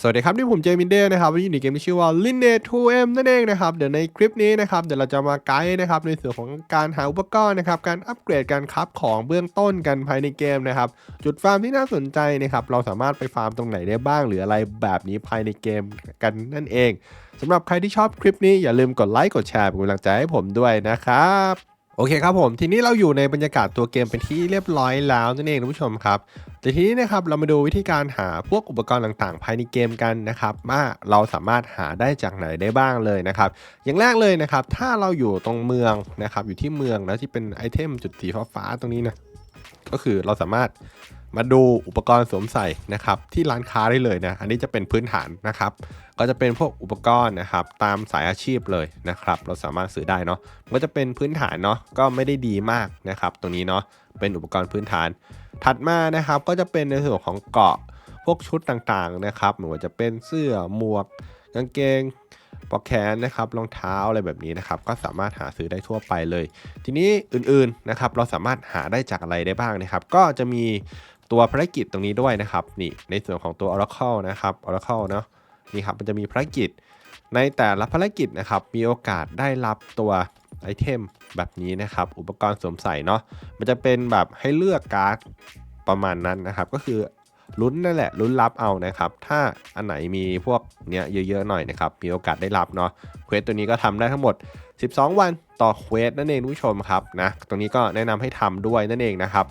สวัสดีครับนี่ผมเจมินเดย์นะครับวันนี้อยู่ในเกมที่ชื่อว่า l i n e a 2M นั่นเองนะครับเดี๋ยวในคลิปนี้นะครับเดี๋ยวเราจะมาไกด์นะครับในส่วนของการหาอุปกรณ์นะครับการอัปเกรดการคราของเบื้องต้นกันภายในเกมนะครับจุดฟาร์มที่น่าสนใจนะครับเราสามารถไปฟาร์มตรงไหนได้บ้าง หรืออะไรแบบนี้ภายในเกมกันนั่นเองสำหรับใครที่ชอบคลิปนี้อย่าลืมกดไลค์กดแชร์เป็นกำลังใจให้ผมด้วยนะครับ โอเคครับผมทีนี้เราอยู่ในบรรยากาศตัวเกมเป็นที่เรียบร้อยแล้วนั่นเองท่านผู้ชมครับแต่ทีนี้นะครับเรามาดูวิธีการหาพวกอุปกรณ์ต่างๆ ภายในเกมกันนะครับว่าเราสามารถหาได้จากไหนได้บ้างเลยนะครับอย่างแรกเลยนะครับ ถ้าเราอยู่ตรงเมืองนะครับอยู่ที่เมืองแล้วที่เป็นไอเทมจุดสีฟ้าๆตรงนี้นะก็คือเราสามารถมาดูอุปกรณ์สวมใส่นะครับที่ร้านค้าได้เลยนะอันนี้จะเป็นพื้นฐานนะครับ ก็จะเป็นพวกอุปกรณ์นะครับตามสายอาชีพเลยนะครับ เราสามารถซื้อได้เนาะมันก็จะเป็นพื้นฐานเนาะก็ไม่ได้ดีมากนะครับ ตรงนี้เนาะเป็นอุปกรณ์พื้นฐาน ถัดมานะครับก็จะเป็นในส่วนของเกาะพวกชุดต่างๆนะครับไม่ว่าจะเป็นเสื้อหมวกกางเกงปลอกแขนนะครับรองเท้าอะไรแบบนี้นะครับ ก็สามารถหาซื้อได้ทั่วไปเลย ทีนี้อื่นๆนะครับ เราสามารถหาได้จากอะไรได้บ้างนะครับ ก็จะมีตัวภารกิจตรงนี้ด้วยนะครับ นี่ในส่วนของตัว Oracle นะครับ Oracle เนาะ นี่ครับมันจะมีภารกิจในแต่ละภารกิจนะครับมีโอกาสได้รับตัวไอเทมแบบนี้นะครับ อุปกรณ์สวมใส่เนาะมันจะเป็นแบบให้เลือกการ์ดประมาณนั้นนะครับ ก็คือลุ้นนั่นแหละลุ้นรับเอานะครับ ถ้าอันไหนมีพวกเนี้ยเยอะๆหน่อยนะครับ มีโอกาสได้รับเนาะเควสตัวนี้ก็ทำได้ทั้งหมด 12 วันต่อเควสนั่นเองผู้ชมครับนะตรงนี้ก็แนะนำให้ทำด้วยนั่นเองนะครับ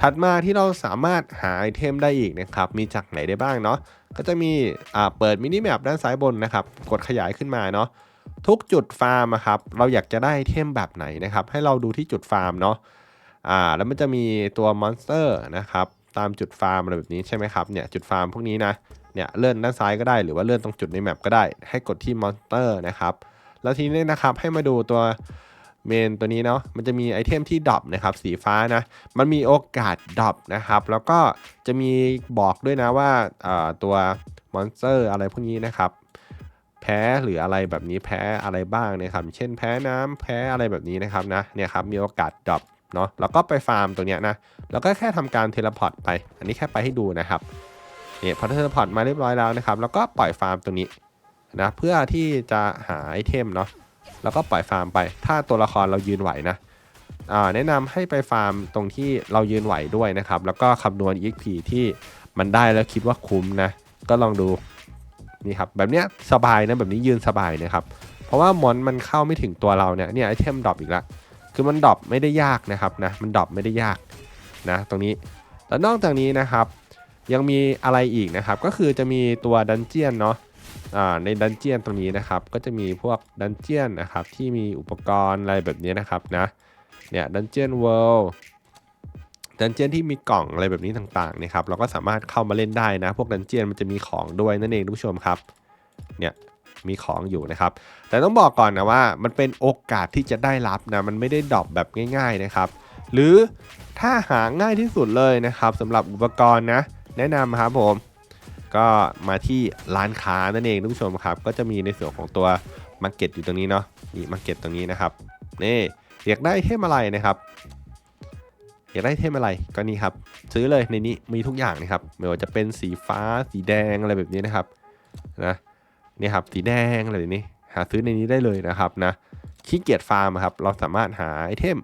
ถัดมาที่เราสามารถหาไอเทมได้อีกนะครับ มีจากไหนได้บ้างเนาะ ก็จะมีอ่าเปิดมินิแมปด้านซ้ายบนนะครับ กดขยายขึ้นมาเนาะ ทุกจุดฟาร์มครับ เราอยากจะได้ไอเทมแบบไหนนะครับ ให้เราดูที่จุดฟาร์มเนาะ อ่า แล้วมันจะมีตัวมอนสเตอร์นะครับ ตามจุดฟาร์มอะไรแบบนี้ใช่ไหมครับ เนี่ยจุดฟาร์มพวกนี้นะ เนี่ยเลื่อนด้านซ้ายก็ได้ หรือว่าเลื่อนตรงจุดในแมปก็ได้ ให้กดที่มอนสเตอร์นะครับ แล้วทีนี้นะครับให้มาดูตัว เมนตัวนี้เนาะมันจะมีไอเทมที่ดรอปนะครับสีฟ้านะมันมีโอกาสดรอปนะครับแล้วก็จะมีบอกด้วยนะว่าตัวมอนสเตอร์อะไรพวกนี้นะครับแพ้หรืออะไรแบบนี้แพ้อะไรบ้างนะครับเช่นแพ้น้ำแพ้อะไรแบบนี้นะครับนะเนี่ยครับมีโอกาสดรอปเนาะแล้วก็ไปฟาร์มตัวเนี้ยนะแล้วก็แค่ทำการเทเลพอร์ตไป อันนี้แค่ไปให้ดูนะครับเนี่ยพอเทเลพอร์ตมาเรียบร้อยแล้วนะครับแล้วก็ปล่อยฟาร์มตัวนี้นะเพื่อที่จะหาไอเทมเนาะ แล้วก็ปล่อยฟาร์มไป ถ้าตัวละครเรายืนไหวนะอ่าแนะนำให้ไปฟาร์มตรงที่เรายืนไหวด้วยนะครับ แล้วก็คำนวณ EXP ที่มันได้แล้วคิดว่าคุ้มนะ ก็ลองดูนี่ครับแบบเนี้ยสบายนะแบบนี้ยืนสบายนะครับ เพราะว่ามอนมันเข้าไม่ถึงตัวเราเนี่ยเนี่ยไอเทมดรอปอีกแล้วคือมันดรอปไม่ได้ยากนะครับนะมันดรอปไม่ได้ยากนะตรงนี้แล้วนอกจากนี้นะครับ ยังมีอะไรอีกนะครับ ก็คือจะมีตัวดันเจียนเนาะ ในดันเจียนตรงนี้นะครับ ก็จะมีพวกดันเจียนนะครับที่มีอุปกรณ์อะไรแบบนี้นะครับนะเนี่ยดันเจียนเวิลด์ดันเจียนที่มีกล่องอะไรแบบนี้ต่างๆนี่ยครับเราก็สามารถเข้ามาเล่นได้นะ พวกดันเจียนมันจะมีของด้วยนั่นเองทุกผู้ชมครับเนี่ยมีของอยู่นะครับ แต่ต้องบอกก่อนนะว่ามันเป็นโอกาสที่จะได้รับนะมันไม่ได้ดรอปแบบง่าย ๆนะครับ หรือถ้าหาง่ายที่สุดเลยนะครับสำหรับอุปกรณ์นะ แนะนำครับผม ก็มาที่ร้านค้านั่นเองทุกผู้ชมครับ ก็จะมีในส่วนของตัวมาร์เก็ตอยู่ตรงนี้เนาะนี่มาร์เก็ตตรงนี้นะครับนี่อยากได้เทมอะไรนะครับ อยากได้เทมอะไรก็นี่ครับ ซื้อเลยในนี้มีทุกอย่างนะครับไม่ว่าจะเป็นสีฟ้าสีแดงอะไรแบบนี้นะครับนะนี่ครับสีแดงอะไรแบบนี้ หาซื้อในนี้ได้เลยนะครับนะขี้เกียจฟาร์มครับเราสามารถหาไอเทม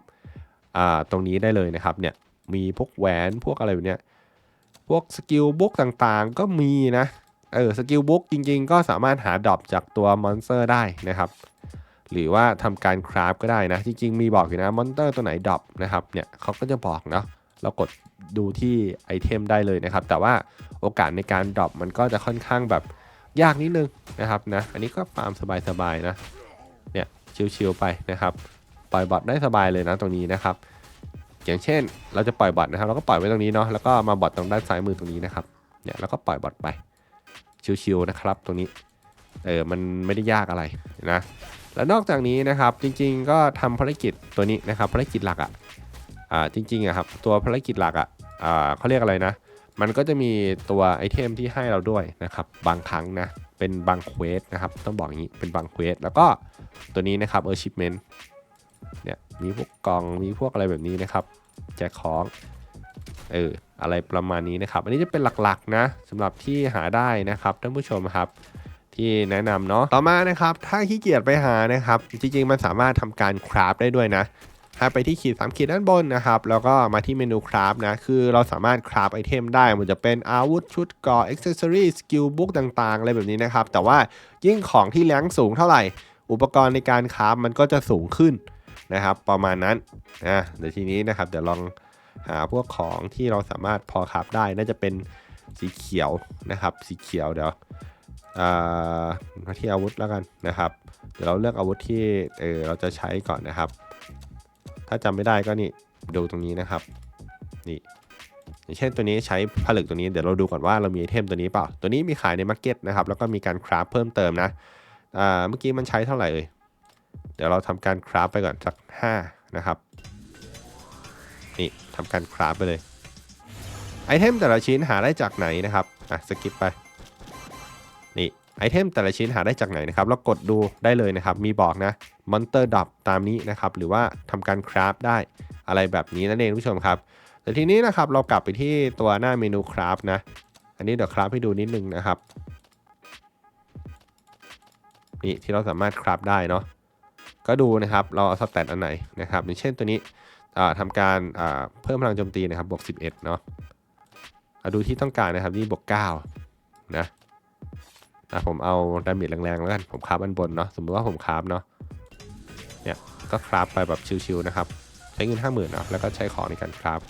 ตรงนี้ได้เลยนะครับเนี่ยมีพวกแหวนพวกอะไรแบบเนี้ย พวกสกิลบุ๊กต่างๆ ก็มีนะ เออสกิลบุ๊กจริงๆ ก็สามารถหาดรอปจากตัวมอนสเตอร์ได้นะครับ หรือว่าทำการคราฟก็ได้นะ จริงๆ มีบอกอยู่นะมอนสเตอร์ตัวไหนดรอปนะครับเนี่ยเขาก็จะบอกเนาะเรากดดูที่ไอเทมได้เลยนะครับ แต่ว่าโอกาสในการดรอปมันก็จะค่อนข้างแบบยากนิดนึงนะครับนะ อันนี้ก็ฟาร์มสบายๆนะ เนี่ยชิวๆไปนะครับ ปล่อยบอทได้สบายเลยนะตรงนี้นะครับ อย่างเช่น เราจะปล่อยบอทนะครับเราก็ปล่อยไว้ตรงนี้เนาะแล้วก็มาบอทตรงด้านซ้ายมือตรงนี้นะครับเนี่ยแล้วก็ปล่อยบอทไปชิวๆนะครับ ตรงนี้เออมันไม่ได้ยากอะไรนะแล้วนอกจากนี้นะครับจริงๆก็ทำภารกิจตัวนี้นะครับภารกิจหลักอะอ่าจริงๆอะครับตัวภารกิจหลักอะอ่าเขาเรียกอะไรนะ มันก็จะมีตัวไอเทมที่ให้เราด้วยนะครับบางครั้งนะเป็นบางเควสนะครับต้องบอกอย่างนี้เป็นบางเควสแล้วก็ตัวนี้นะครับเออชิปเมนเนี่ย มีพวกกล่องมีพวกอะไรแบบนี้นะครับ แจกของเอออะไรประมาณนี้นะครับ อันนี้จะเป็นหลักๆนะสำหรับที่หาได้นะครับท่านผู้ชมครับที่แนะนำเนาะต่อมานะครับ ถ้าขี้เกียจไปหานะครับ จริงๆ มันสามารถทำการคราฟได้ด้วยนะถ้าไปที่ขีด3ขีดด้านบนนะครับ แล้วก็มาที่เมนูคราฟนะ คือเราสามารถคราฟไอเทมได้ มันจะเป็นอาวุธชุดเกราะอ็อกเซสซอรี่สกิลบุ๊กต่างๆ อะไรแบบนี้นะครับ แต่ว่ายิ่งของที่แรงสูงเท่าไหร่ อุปกรณ์ในการคราฟมันก็จะสูงขึ้น นะครับ ประมาณนั้นนะเดี๋ยวทีนี้นะครับเดี๋ยวลองหาพวกของที่เราสามารถพอคราฟได้น่าจะเป็นสีเขียวนะครับ สีเขียวเดี๋ยวมาที่อาวุธแล้วกันนะครับ เดี๋ยวเราเลือกอาวุธที่เออเราจะใช้ก่อนนะครับ ถ้าจำไม่ได้ก็นี่ดูตรงนี้นะครับนี่อย่างเช่นตัวนี้ใช้ผลึกตัวนี้เดี๋ยวเราดูก่อนว่าเรามีไอเทมตัวนี้เปล่า ตัวนี้มีขายในมาร์เก็ตนะครับแล้วก็มีการคราฟเพิ่มเติมนะเมื่อกี้มันใช้เท่าไหร่เอ่ย เดี๋ยวเราทำการคราฟไปก่อนสัก5นะครับ นี่ทำการคราฟไปเลย ไอเทมแต่ละชิ้นหาได้จากไหนนะครับ อะสกิปไป นี่ไอเทมแต่ละชิ้นหาได้จากไหนนะครับแล้วกดดูได้เลยนะครับ มีบอกนะมอนเตอร์ดับตามนี้นะครับ หรือว่าทำการคราฟได้อะไรแบบนี้นั่นเองผู้ชมครับ แต่ทีนี้นะครับเรากลับไปที่ตัวหน้าเมนูคราฟนะ อันนี้เดี๋ยวคราฟให้ดูนิดนึงนะครับ นี่ที่เราสามารถคราฟได้เนาะ ก็ดูนะครับเราเอาสแตทอันไหนนะครับอย่างเช่นตัวนี้อ่าทำการเพิ่มพลังโจมตีนะครับบวก 11 เนาะเอาดูที่ต้องการนะครับนี่บวก9นะนะผมเอาดาเมจแรงๆแล้วกันผมคราฟอันบนเนาะสมมติว่าผมคราฟเนาะเนี่ยก็คราฟไปแบบชิวๆนะครับใช้เงินห้าหมื่นเนาะแล้วก็ใช้ของในการคราฟ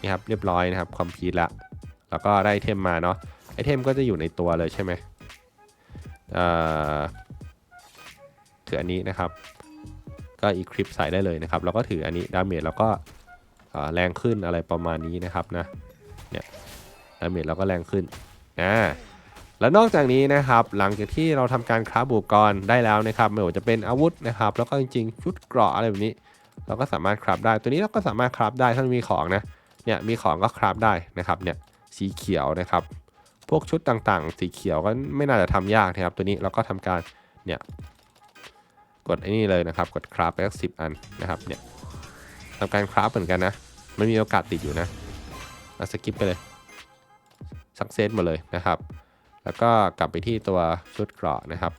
นี่ครับเรียบร้อยนะครับคอมพิวละแล้วก็ได้ไอเทมมาเนาะไอเทมก็จะอยู่ในตัวเลยใช่ไหมเอ่อ ถืออันนี้นะครับ ก็อีคลิปใส่ได้เลยนะครับ แล้วก็ถืออันนี้ดาเมจแล้วก็แรงขึ้นอะไรประมาณนี้นะครับนะเนี่ยดาเมจเราก็แรงขึ้นนะแล้วนอกจากนี้นะครับ หลังจากที่เราทำการคราฟอุปกรณ์ได้แล้วนะครับไม่ว่าจะเป็นอาวุธนะครับ แล้วก็จริงๆชุดเกราะอะไรแบบนี้ เราก็สามารถคราฟได้ตัวนี้เราก็สามารถคราฟได้ถ้ามีของนะเนี่ยมีของก็คราฟได้นะครับเนี่ยสีเขียวนะครับ พวกชุดต่างๆ สีเขียวก็ไม่น่าจะทำยากนะครับ ตัวนี้เราก็ทำการเนี่ย กดไอ้นี่เลยนะครับ กดคราฟไปสักสิบอันนะครับเนี่ยทำการคราฟเหมือนกันนะ มันมีโอกาสติดอยู่นะเราสกิปไปเลยสักเซสหมดเลยนะครับ แล้วก็กลับไปที่ตัวชุดเกราะนะครับ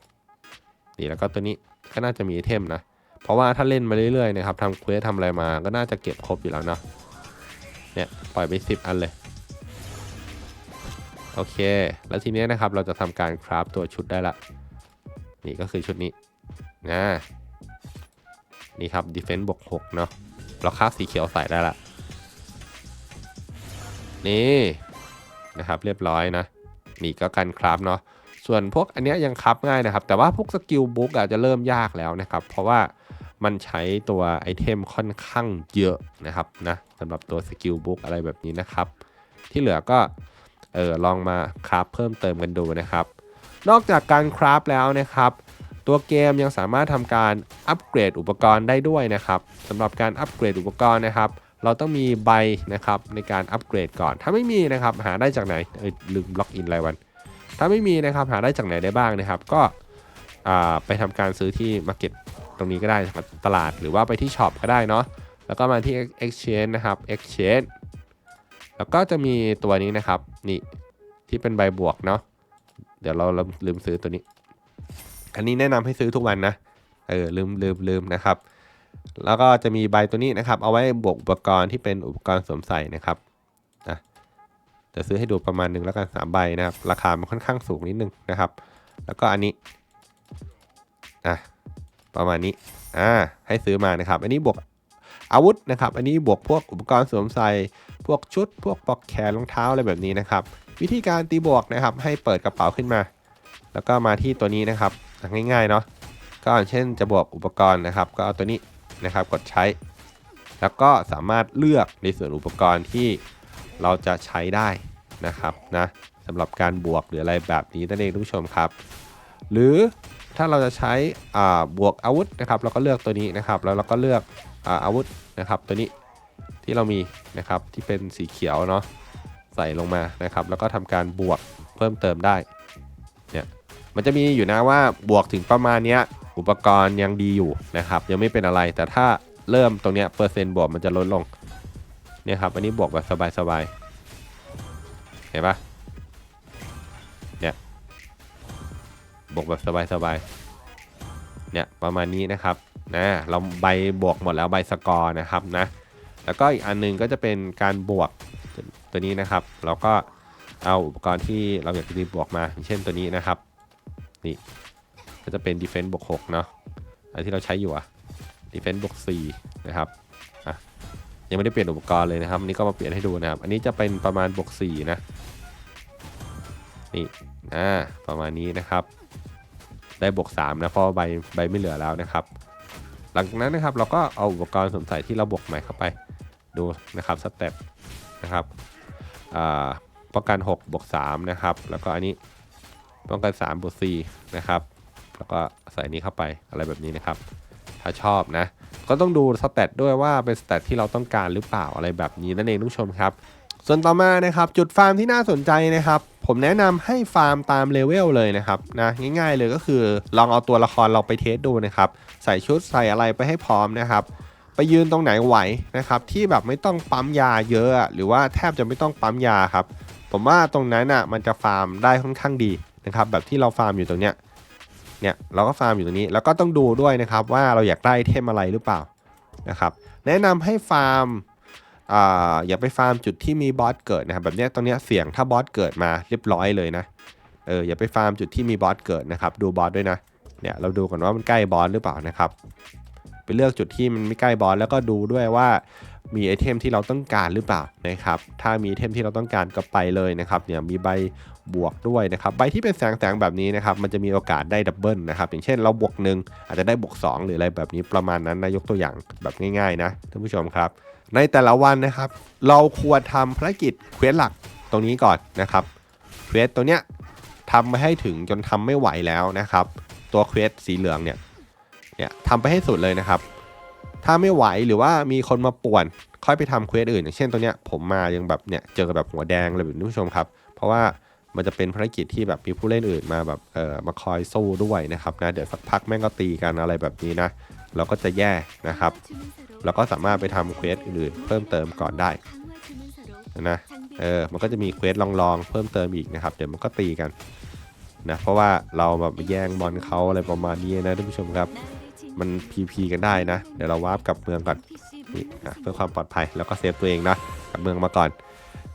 นี่แล้วก็ตัวนี้ก็น่าจะมีไอเทมนะ เพราะว่าถ้าเล่นมาเรื่อยๆนะครับทำเควสทำอะไรมาก็น่าจะเก็บครบอยู่แล้วเนาะเนี่ยปล่อยไป 10 อันเลยโอเค แล้วทีนี้นะครับเราจะทำการคราฟตัวชุดได้ละ นี่ก็คือชุดนี้ นะนี่ครับ defense บวก6เนาะเราคราสีเขียวใส่ได้ละ นี่ นะครับ เรียบร้อยนะ นี่ก็กันคราฟเนาะส่วนพวกอันเนี้ยยังคราฟง่ายนะครับ แต่ว่าพวกสกิลบุ๊กอาจจะเริ่มยากแล้วนะครับ เพราะว่ามันใช้ตัวไอเทมค่อนข้างเยอะนะครับนะสำหรับตัวสกิลบุ๊กอะไรแบบนี้นะครับ ที่เหลือก็เออลองมาคราฟเพิ่มเติมกันดูนะครับ นอกจากการคราฟแล้วนะครับ ตัวเกมยังสามารถทำการอัปเกรดอุปกรณ์ได้ด้วยนะครับสำหรับการอัปเกรดอุปกรณ์นะครับ เราต้องมีใบนะครับในการอัปเกรดก่อน ถ้าไม่มีนะครับหาได้จากไหนเอยลืมล็อกอินรายวัน ถ้าไม่มีนะครับหาได้จากไหนได้บ้างนะครับ ก็ไปทำการซื้อที่ Market ตรงนี้ก็ได้ตลาดหรือว่าไปที่ช็อปก็ได้เนาะแล้วก็มาที่ Exchange นะครับ Exchange แล้วก็จะมีตัวนี้นะครับนี่ที่เป็นใบบวกเนาะเดี๋ยวเราลืมซื้อตัวนี้ อันนี้แนะนำให้ซื้อทุกวันนะ เออลืมลืมลืมนะครับ แล้วก็จะมีใบตัวนี้นะครับ เอาไว้บวกอุปกรณ์ที่เป็นอุปกรณ์สวมใส่นะครับนะจะซื้อให้ดูประมาณหนึ่งแล้วกันสามใบนะครับ ราคามันค่อนข้างสูงนิดนึงนะครับ แล้วก็อันนี้อะประมาณนี้อ่าให้ซื้อมานะครับ อันนี้บวกอาวุธนะครับ อันนี้บวกพวกอุปกรณ์สวมใส่พวกชุด พวกปลอกแขนรองเท้าอะไรแบบนี้นะครับ วิธีการตีบวกนะครับ ให้เปิดกระเป๋าขึ้นมา แล้วก็มาที่ตัวนี้นะครับ ง่ายๆเนาะก็อย่างเช่นจะบวกอุปกรณ์นะครับ ก็เอาตัวนี้นะครับกดใช้ แล้วก็สามารถเลือกในส่วนอุปกรณ์ที่เราจะใช้ได้นะครับนะสำหรับการบวกหรืออะไรแบบนี้นั่นเองทุกผู้ชมครับ หรือถ้าเราจะใช้บวกอาวุธนะครับเราก็เลือกตัวนี้นะครับ แล้วเราก็เลือกอาอาวุธนะครับตัวนี้ที่เรามีนะครับที่เป็นสีเขียวเนาะใส่ลงมานะครับ แล้วก็ทำการบวกเพิ่มเติมได้เนี่ย มันจะมีอยู่นะว่าบวกถึงประมาณเนี้ยอุปกรณ์ยังดีอยู่นะครับยังไม่เป็นอะไรแต่ถ้าเริ่มตรงเนี้ยเปอร์เซ็นต์บวกมันจะลดลงเนี่ยครับอันนี้บวกแบบสบายๆเห็นปะเนี่ยบวกแบบสบายๆเนี่ยประมาณนี้นะครับนะเราใบบวกหมดแล้วใบสกอร์นะครับนะแล้วก็อีกอันหนึงก็จะเป็นการบวกตัวนี้นะครับ เราก็เอาอุปกรณ์ที่เราอยากจะตีบวกมาเช่นตัวนี้นะครับ นี่ก็จะเป็น defense บวก6เนาะอันที่เราใช้อยู่อะ defense บวก4นะครับอะยังไม่ได้เปลี่ยนอุปกรณ์เลยนะครับอันนี้ก็มาเปลี่ยนให้ดูนะครับ อันนี้จะเป็นประมาณบวก4นะนี่อ่าประมาณนี้นะครับ ได้บวก3นะเพราะใบใบไม่เหลือแล้วนะครับ หลังจากนั้นนะครับเราก็เอาอุปกรณ์สวมใส่ที่เราบวกใหม่เข้าไปดูนะครับสเต็ปนะครับอ่าป้องกัน6บวก3นะครับ แล้วก็อันนี้ ป้องกัน3บวก4นะครับแล้วก็ใส่นี้เข้าไปอะไรแบบนี้นะครับ ถ้าชอบนะ ก็ต้องดูสเตตด้วยว่าเป็นสเตตที่เราต้องการหรือเปล่าอะไรแบบนี้นั่นเองทุกผู้ชมครับ ส่วนต่อมานะครับจุดฟาร์มที่น่าสนใจนะครับ ผมแนะนำให้ฟาร์มตามเลเวลเลยนะครับนะง่ายๆเลยก็คือลองเอาตัวละครเราไปเทสดูนะครับใส่ชุดใส่อะไรไปให้พร้อมนะครับไปยืนตรงไหนไหวนะครับที่แบบไม่ต้องปั๊มยาเยอะอะหรือว่าแทบจะไม่ต้องปั๊มยาครับผมว่าตรงนั้นอะมันจะฟาร์มได้ค่อนข้างดี นะครับแบบที่เราฟาร์มอยู่ตรงเนี้ยเนี่ยเราก็ฟาร์มอยู่ตรงนี้ แล้วก็ต้องดูด้วยนะครับว่าเราอยากได้เทมอะไรหรือเปล่านะครับแนะนำให้ฟาร์มอ่าอย่าไปฟาร์มจุดที่มีบอสเกิดนะครับแบบเนี้ยตรงเนี้ยเสี่ยงถ้าบอสเกิดมาเรียบร้อยเลยนะเอออย่าไปฟาร์มจุดที่มีบอสเกิดนะครับดูบอสด้วยนะเนี่ยเราดูก่อนว่ามันใกล้บอสหรือเปล่านะครับ ไปเลือกจุดที่มันไม่ใกล้บอสแล้วก็ดูด้วยว่า มีไอเทมที่เราต้องการหรือเปล่านะครับ ถ้ามีไอเทมที่เราต้องการก็ไปเลยนะครับเนี่ยมีใบบวกด้วยนะครับ ใบที่เป็นแสงแสงแบบนี้นะครับ มันจะมีโอกาสได้ดับเบิลนะครับ อย่างเช่นเราบวกหนึ่งอาจจะได้บวก2 หรืออะไรแบบนี้ประมาณนั้นนะยกตัวอย่างแบบง่ายๆนะท่านผู้ชมครับ ในแต่ละวันนะครับ เราควรทำภารกิจเควสหลักตรงนี้ก่อนนะครับเควสตัวเนี้ยทำไปให้ถึงจนทำไม่ไหวแล้วนะครับ ตัวเควสสีเหลืองเนี่ยเนี่ยทำไปให้สุดเลยนะครับ ถ้าไม่ไหวหรือว่ามีคนมาป่วน ค่อยไปทำเควสอื่น อย่างเช่นตัวเนี้ยผมมายังแบบเนี่ยเจอแบบหัวแดงเลยแบบนี้ผู้ชมครับ เพราะว่ามันจะเป็นภารกิจที่แบบมีผู้เล่นอื่นมาแบบเออมาคอยสู้ด้วยนะครับนะเดี๋ยวสักพักแม่งก็ตีกันอะไรแบบนี้นะ เราก็จะแย่นะครับ เราก็สามารถไปทำเควสอื่นเพิ่มเติมก่อนได้นะเออมันก็จะมีเควสลองๆเพิ่มเติมอีกนะครับ เดี๋ยวมันก็ตีกันนะเพราะว่าเราแบบแย่งบอลเขาอะไรประมาณนี้นะท่านผู้ชมครับ มัน PP กันได้นะ เดี๋ยวเราวาร์ปกลับเมืองก่อนนี่อะเพื่อความปลอดภัยแล้วก็เซฟตัวเองนะกลับเมืองมาก่อน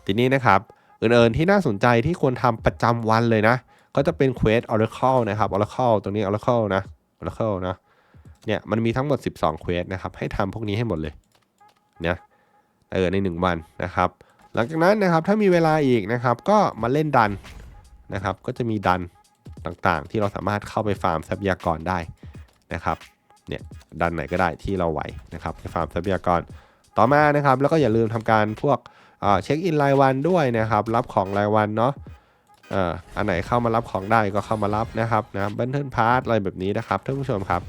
ทีนี้นะครับอื่นๆที่น่าสนใจที่ควรทำประจำวันเลยนะ ก็จะเป็นเควส Oracle นะครับ Oracle ตรงนี้ Oracle นะ Oracle นะเนี่ยมันมีทั้งหมด 12เควสนะครับให้ทำพวกนี้ให้หมดเลยเนี่ยเออใน 1 วันนะครับ หลังจากนั้นนะครับถ้ามีเวลาอีกนะครับก็มาเล่นดันนะครับ ก็จะมีดันต่างๆ ที่เราสามารถเข้าไปฟาร์มทรัพยากรได้นะครับ เนี่ยดันไหนก็ได้ที่เราไหวนะครับไปฟาร์มทรัพยากรต่อมานะครับแล้วก็อย่าลืมทำการพวกเช็คอินรายวันด้วยนะครับรับของรายวันเนาะอ่ออันไหนเข้ามารับของได้ก็เข้ามารับนะครับนะบันเทิลพาร์ทอะไรแบบนี้นะครับท่านผู้ชมครับ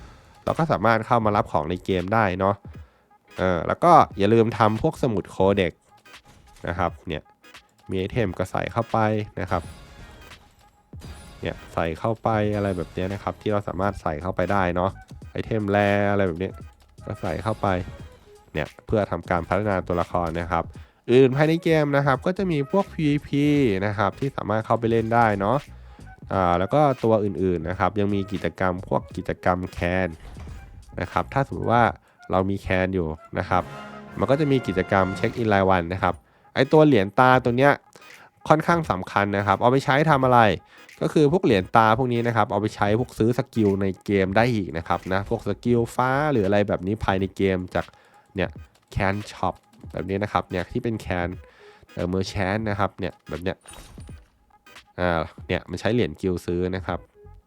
เราก็สามารถเข้ามารับของในเกมได้เนาะเออแล้วก็อย่าลืมทำพวกสมุดโคเด็กนะครับเนี่ยมีไอเทมก็ใส่เข้าไปนะครับเนี่ยใส่เข้าไปอะไรแบบนี้นะครับ ที่เราสามารถใส่เข้าไปได้เนาะ ไอเทมแรอะไรแบบนี้ก็ใส่เข้าไปเนี่ยเพื่อทำการพัฒนาตัวละครนะครับ อื่นภายในเกมนะครับก็จะมีพวก PVP นะครับที่สามารถเข้าไปเล่นได้เนาะอ่าแล้วก็ตัวอื่นๆนะครับยังมีกิจกรรมพวกกิจกรรมแคนนะครับถ้าสมมติว่าเรามีแคนอยู่นะครับ มันก็จะมีกิจกรรมเช็คอินรายวันนะครับไอตัวเหรียญตาตัวเนี้ย ค่อนข้างสำคัญนะครับ เอาไปใช้ทำอะไร ก็คือพวกเหรียญตาพวกนี้นะครับ เอาไปใช้พวกซื้อสกิลในเกมได้อีกนะครับนะ พวกสกิลฟ้าหรืออะไรแบบนี้ภายในเกมจากเนี่ยแคนช็อปแบบนี้นะครับ เนี่ยที่เป็นแคนเออเมอร์แชนนะครับ เนี่ยแบบเนี้ย อ่า เนี่ยมันใช้เหรียญกิลซื้อนะครับ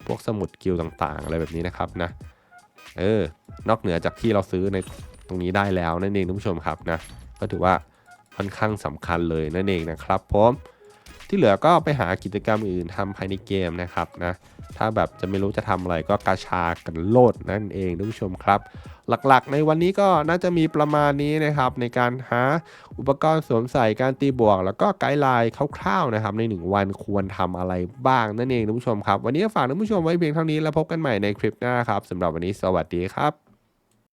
พวกสมุดกิลต่างๆ อะไรแบบนี้นะครับนะ เออ นอกเหนือจากที่เราซื้อในตรงนี้ได้แล้วนั่นเองท่านผู้ชมครับนะ ก็ถือว่าค่อนข้างสำคัญเลยนั่นเองนะครับผม ที่เหลือก็ไปหากิจกรรมอื่นทำภายในเกมนะครับนะถ้าแบบจะไม่รู้จะทำอะไรก็กาชากันโลดนั่นเองท่านผู้ชมครับ หลักๆ ในวันนี้ก็น่าจะมีประมาณนี้นะครับ ในการหาอุปกรณ์สวมใส่การตีบวก แล้วก็ไกด์ไลน์คร่าวๆนะครับใน 1 วันควรทำอะไรบ้างนั่นเองท่านผู้ชมครับ วันนี้ฝากท่านผู้ชมไว้เพียงเท่านี้แล้วพบกันใหม่ในคลิปหน้าครับสำหรับวันนี้สวัสดีครับ